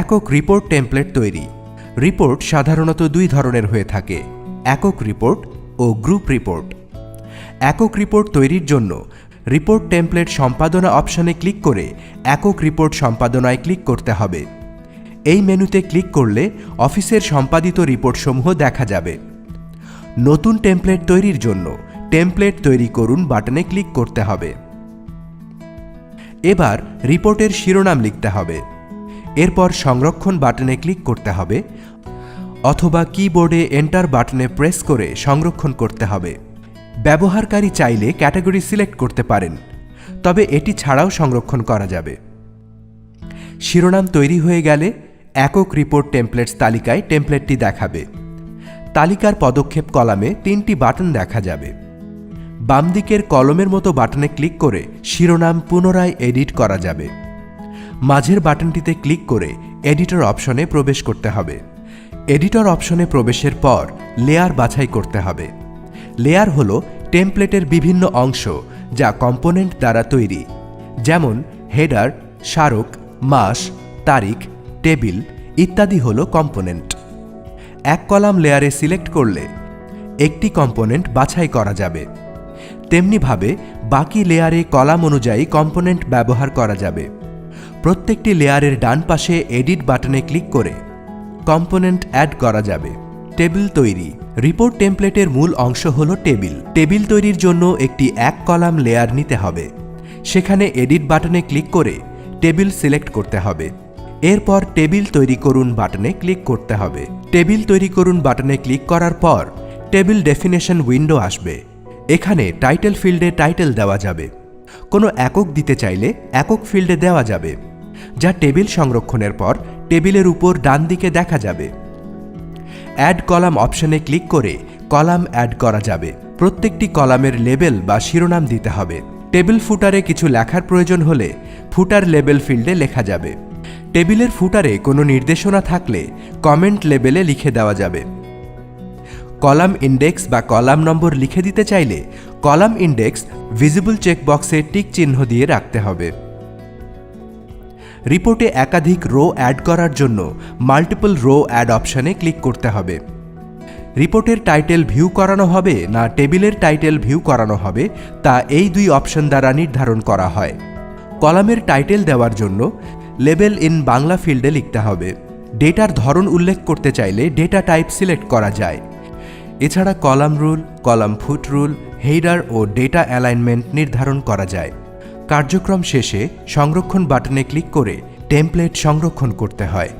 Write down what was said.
একক report template তৈরি। Report সাধারণত দুই ধরনের হয়ে থাকে, একক রিপোর্ট ও গ্রুপ রিপোর্ট। একক রিপোর্ট তৈরির জন্য রিপোর্ট টেমপ্লেট সম্পাদনা অপশনে ক্লিক করে একক রিপোর্ট সম্পাদনায় ক্লিক করতে হবে। এই মেনুতে ক্লিক করলে অফিসের সম্পাদিত রিপোর্টসমূহ দেখা যাবে। নতুন টেমপ্লেট তৈরির জন্য টেমপ্লেট তৈরি করুন বাটনে ক্লিক করতে হবে। এবার রিপোর্টের শিরোনাম লিখতে হবে। এরপর সংরক্ষণ বাটনে ক্লিক করতে হবে, অথবা কিবোর্ডে এন্টার বাটনে প্রেস করে সংরক্ষণ করতে হবে। ব্যবহারকারী চাইলে ক্যাটাগরি সিলেক্ট করতে পারেন, তবে এটি ছাড়াও সংরক্ষণ করা যাবে। শিরোনাম তৈরি হয়ে গেলে একক রিপোর্ট টেমপ্লেটস তালিকায় টেমপ্লেটটি দেখাবে। তালিকার পদক্ষেপ কলামে তিনটি বাটন দেখা যাবে। বাম দিকের কলমের মতো বাটনে ক্লিক করে শিরোনাম পুনরায় এডিট করা যাবে। মাঝের বাটনটিতে ক্লিক করে এডিটর অপশনে প্রবেশ করতে হবে। এডিটর অপশনে প্রবেশের পর লেয়ার বাছাই করতে হবে। লেয়ার হল টেমপ্লেটের বিভিন্ন অংশ যা কম্পোনেন্ট দ্বারা তৈরি। যেমন হেডার, স্মারক, মাস, তারিখ, টেবিল ইত্যাদি হল কম্পোনেন্ট। এক কলাম লেয়ারে সিলেক্ট করলে একটি কম্পোনেন্ট বাছাই করা যাবে। তেমনিভাবে বাকি লেয়ারে কলাম অনুযায়ী কম্পোনেন্ট ব্যবহার করা যাবে। প্রত্যেকটি লেয়ারের ডান পাশে এডিট বাটনে ক্লিক করে কম্পোনেন্ট অ্যাড করা যাবে। টেবিল তৈরি। রিপোর্ট টেমপ্লেটের মূল অংশ হল টেবিল। টেবিল তৈরির জন্য একটি এক কলাম লেয়ার নিতে হবে। সেখানে এডিট বাটনে ক্লিক করে টেবিল সিলেক্ট করতে হবে। এরপর টেবিল তৈরি করুন বাটনে ক্লিক করতে হবে। টেবিল তৈরি করুন বাটনে ক্লিক করার পর টেবিল ডেফিনেশন উইন্ডো আসবে। এখানে টাইটেল ফিল্ডে টাইটেল দেওয়া যাবে। কোনো একক দিতে চাইলে একক ফিল্ডে দেওয়া যাবে। যা টেবিল সংরক্ষণের পর টেবিলের উপর ডান দিকে দেখা যাবে। অ্যাড কলাম অপশনে ক্লিক করে কলাম অ্যাড করা যাবে। প্রত্যেকটি কলামের লেবেল বা শিরোনাম দিতে হবে। টেবিল ফুটারে কিছু লেখার প্রয়োজন হলে ফুটার লেবেল ফিল্ডে লেখা যাবে। টেবিলের ফুটারে কোনো নির্দেশনা থাকলে কমেন্ট লেবেলে লিখে দেওয়া যাবে। কলাম ইন্ডেক্স বা কলাম নম্বর লিখে দিতে চাইলে কলাম ইন্ডেক্স ভিজিবল চেকবক্সে টিক চিহ্ন দিয়ে রাখতে হবে। রিপোর্টে একাধিক রো অ্যাড করার জন্য মাল্টিপল রো অ্যাড অপশানে ক্লিক করতে হবে। রিপোর্টের টাইটেল ভিউ করানো হবে না টেবিলের টাইটেল ভিউ করানো হবে, তা এই দুই অপশন দ্বারা নির্ধারণ করা হয়। কলামের টাইটেল দেওয়ার জন্য লেবেল ইন বাংলা ফিল্ডে লিখতে হবে। ডেটার ধরন উল্লেখ করতে চাইলে ডেটা টাইপ সিলেক্ট করা যায়। এছাড়া column rule, column foot rule header ও ডেটা অ্যালাইনমেন্ট নির্ধারণ করা যায়। কার্যক্রম শেষে সংরক্ষণ বাটনে ক্লিক করে টেমপ্লেট সংরক্ষণ করতে হয়।